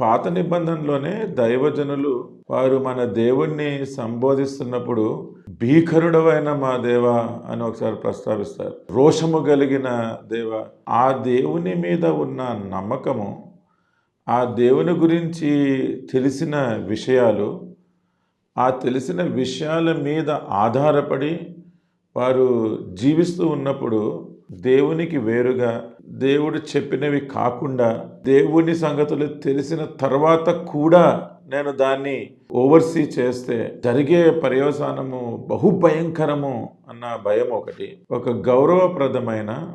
పాత నిబంధనలోనే దైవజనులు వారు మన దేవుణ్ణి సంబోధిస్తున్నప్పుడు భీకరుడవైన మా దేవ అని ఒకసారి ప్రస్తావిస్తారు. రోషము కలిగిన దేవ ఆ దేవుని మీద ఉన్న నమ్మకము ఆ దేవుని గురించి తెలిసిన విషయాలు ఆ తెలిసిన విషయాల మీద ఆధారపడి వారు జీవిస్తూ ఉన్నప్పుడు దేవునికి వేరుగా దేవుడు చెప్పినవి కాకుండా దేవుని సంగతులు తెలిసిన తర్వాత కూడా నేను దాన్ని ఓవర్సీ చేస్తే జరిగే పర్యవసానము బహుభయంకరము అన్న భయం ఒకటి. ఒక గౌరవప్రదమైన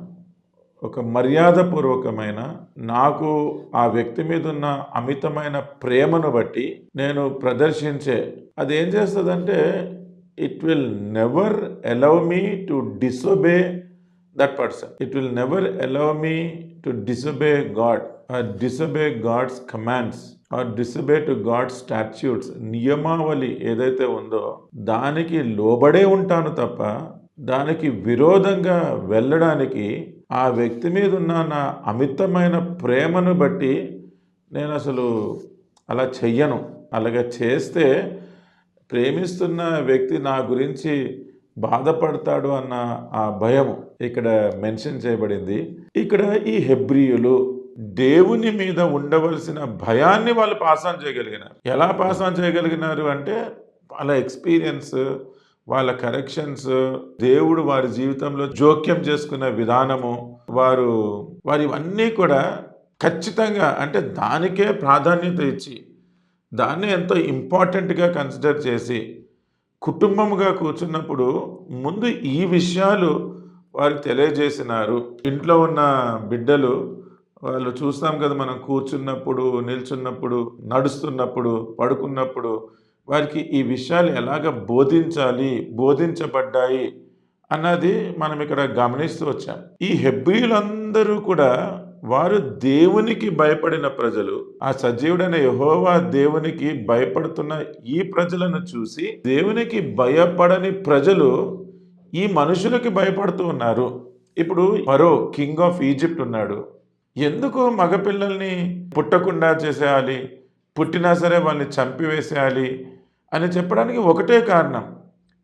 ఒక మర్యాదపూర్వకమైన నాకు ఆ వ్యక్తి మీద ఉన్న అమితమైన ప్రేమను బట్టి నేను ప్రదర్శించే అది ఏం చేస్తుందంటే it will never allow me to disobey that person it will never allow me to disobey God disobey God's commands or disobey to God statutes నియమావళి ఏదైతే ఉందో దానికి లోబడే ఉంటాను తప్ప దానికి విరోధంగా వెళ్ళడానికి ఆ వ్యక్తి మీద ఉన్న నా అమితమైన ప్రేమను బట్టి నేను అసలు అలా చెయ్యను అలాగే చేస్తే ప్రేమిస్తున్న వ్యక్తి నా గురించి బాధపడతాడు అన్న ఆ భయం ఇక్కడ మెన్షన్ చేయబడింది. ఇక్కడ ఈ హెబ్రియులు దేవుని మీద ఉండవలసిన భయాన్ని వాళ్ళు పాస్ ఆన్ చేయగలిగినారు. ఎలా పాస్ ఆన్ చేయగలిగినారు అంటే వాళ్ళ ఎక్స్పీరియన్స్ వాళ్ళ కరెక్షన్స్ దేవుడు వారి జీవితంలో జోక్యం చేసుకున్న విధానము వారు వారి ఇవన్నీ కూడా ఖచ్చితంగా అంటే దానికే ప్రాధాన్యత ఇచ్చి దాన్ని ఎంతో ఇంపార్టెంట్గా కన్సిడర్ చేసి కుటుంబముగా కూర్చున్నప్పుడు ముందు ఈ విషయాలు వారికి తెలియజేసినారు. ఇంట్లో ఉన్న బిడ్డలు వాళ్ళు చూస్తాం కదా మనం కూర్చున్నప్పుడు నిల్చున్నప్పుడు నడుస్తున్నప్పుడు పడుకున్నప్పుడు వారికి ఈ విషయాలు ఎలాగ బోధించాలి బోధించబడ్డాయి అన్నది మనం ఇక్కడ గమనిస్తూ వచ్చాం. ఈ హెబ్రిలందరూ కూడా వారు దేవునికి భయపడిన ప్రజలు ఆ సజీవుడైన యహోవా దేవునికి భయపడుతున్న ఈ ప్రజలను చూసి దేవునికి భయపడని ప్రజలు ఈ మనుషులకి భయపడుతూ ఉన్నారు. ఇప్పుడు మరో కింగ్ ఆఫ్ ఈజిప్ట్ ఉన్నాడు. ఎందుకు మగపిల్లల్ని పుట్టకుండా చేసేయాలి? పుట్టినా సరే వాళ్ళని చంపివేసేయాలి అని చెప్పడానికి ఒకటే కారణం.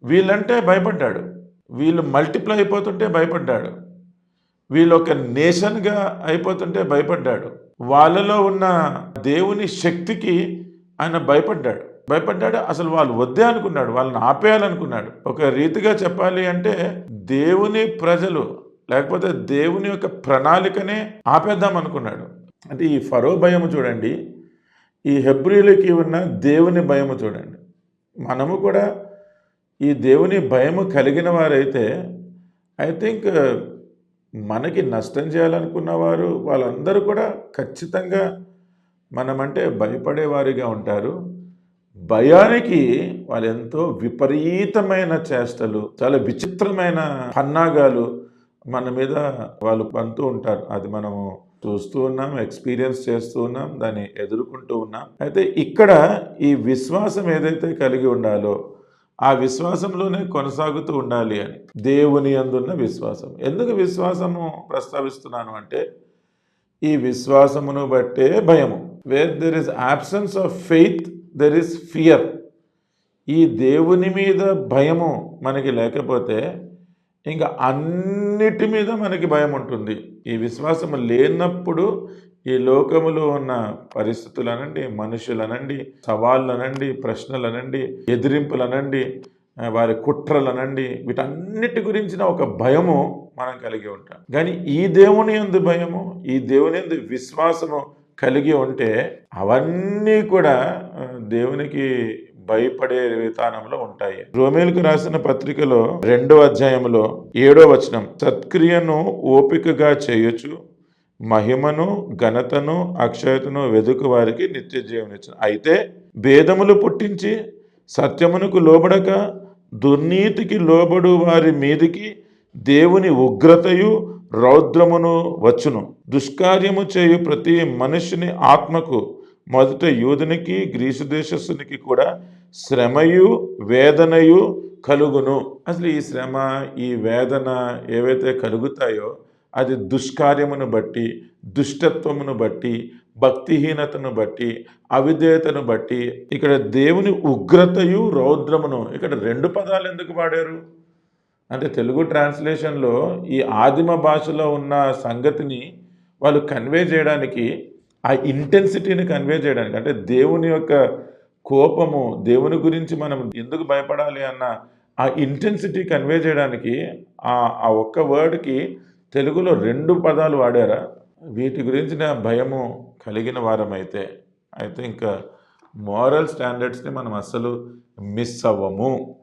వీళ్ళంటే భయపడ్డాడు. వీళ్ళు మల్టిప్లై అయిపోతుంటే భయపడ్డాడు. వీళ్ళు ఒక నేషన్గా అయిపోతుంటే భయపడ్డాడు. వాళ్ళలో ఉన్న దేవుని శక్తికి ఆయన భయపడ్డాడు. భయపడ్డాడు అసలు వాళ్ళు వద్దే అనుకున్నాడు వాళ్ళని ఆపేయాలనుకున్నాడు. ఒక రీతిగా చెప్పాలి అంటే దేవుని ప్రజలు లేకపోతే దేవుని యొక్క ప్రణాళికనే ఆపేద్దాం అనుకున్నాడు. అంటే ఈ ఫరో భయము చూడండి ఈ హెబ్రిలకి ఉన్న దేవుని భయము చూడండి. మనము కూడా ఈ దేవుని భయము కలిగిన వారైతే ఐ థింక్ మనకి నష్టం చేయాలనుకున్న వారు వాళ్ళందరూ కూడా ఖచ్చితంగా మనమంటే భయపడేవారిగా ఉంటారు. భయానికి వాళ్ళు ఎంతో విపరీతమైన చేష్టలు చాలా విచిత్రమైన పన్నాగాలు మన మీద వాళ్ళు పంతూ ఉంటారు. అది మనము చూస్తూ ఉన్నాం ఎక్స్పీరియన్స్ చేస్తూ ఉన్నాం దాన్ని ఎదుర్కొంటూ ఉన్నాం. అయితే ఇక్కడ ఈ విశ్వాసం ఏదైతే కలిగి ఉండాలో ఆ విశ్వాసంలోనే కొనసాగుతూ ఉండాలి అని. దేవుని అందున్న విశ్వాసం. ఎందుకు విశ్వాసము ప్రస్తావిస్తున్నాను అంటే ఈ విశ్వాసమును బట్టే భయము. Where there is absence of faith there is fear ఈ దేవుని మీద భయము మనకి లేకపోతే ఇంకా అన్నిటి మీద మనకి భయం ఉంటుంది ఈ విశ్వాసము లేనప్పుడు ఈ లోకములో ఉన్న పరిస్థితులనండి మనుషులనండి సవాళ్ళనండి ప్రశ్నలనండి ఎదిరింపులనండి అనండి వారి కుట్రలనండి వీటన్నిటి గురించిన ఒక భయము మనం కలిగి ఉంటాం. కానీ ఈ దేవుని ఎందు భయము ఈ దేవుని ఎందు విశ్వాసము కలిగి ఉంటే అవన్నీ కూడా దేవునికి భయపడే విధానంలో ఉంటాయి. రోమేలకు రాసిన పత్రికలో రెండో అధ్యాయంలో ఏడో వచనం సత్క్రియను ఓపికగా చేయొచ్చు మహిమను ఘనతను అక్షయతను వెదుకు వారికి నిత్య జీవనిచ్చిన. అయితే భేదములు పుట్టించి సత్యమునకు లోబడక దుర్నీతికి లోబడు వారి మీదికి దేవుని ఉగ్రతయు రౌద్రమును వచ్చును. దుష్కార్యము చేయు ప్రతి మనుషుని ఆత్మకు మొదట యూదునికి గ్రీసు దేశస్సునికి కూడా శ్రమయు వేదనయు కలుగును. అసలు ఈ శ్రమ ఈ వేదన ఏవైతే కలుగుతాయో అది దుష్కార్యమును బట్టి దుష్టత్వమును బట్టి భక్తిహీనతను బట్టి అవిధేయతను బట్టి ఇక్కడ దేవుని ఉగ్రతయు రౌద్రమును ఇక్కడ రెండు పదాలు ఎందుకు వాడారు? అంటే తెలుగు ట్రాన్స్లేషన్లో ఈ ఆదిమ భాషలో ఉన్న సంగతిని వాళ్ళు కన్వే చేయడానికి ఆ ఇంటెన్సిటీని కన్వే చేయడానికి అంటే దేవుని యొక్క కోపము దేవుని గురించి మనం ఎందుకు భయపడాలి అన్న ఆ ఇంటెన్సిటీ కన్వే చేయడానికి ఆ ఆ ఒక్క వర్డ్కి తెలుగులో రెండు పదాలు వాడారా? వీటి గురించిన భయము కలిగిన వారమైతే. అయితే ఇంకా మోరల్ స్టాండర్డ్స్ని మనం అస్సలు మిస్ అవ్వము.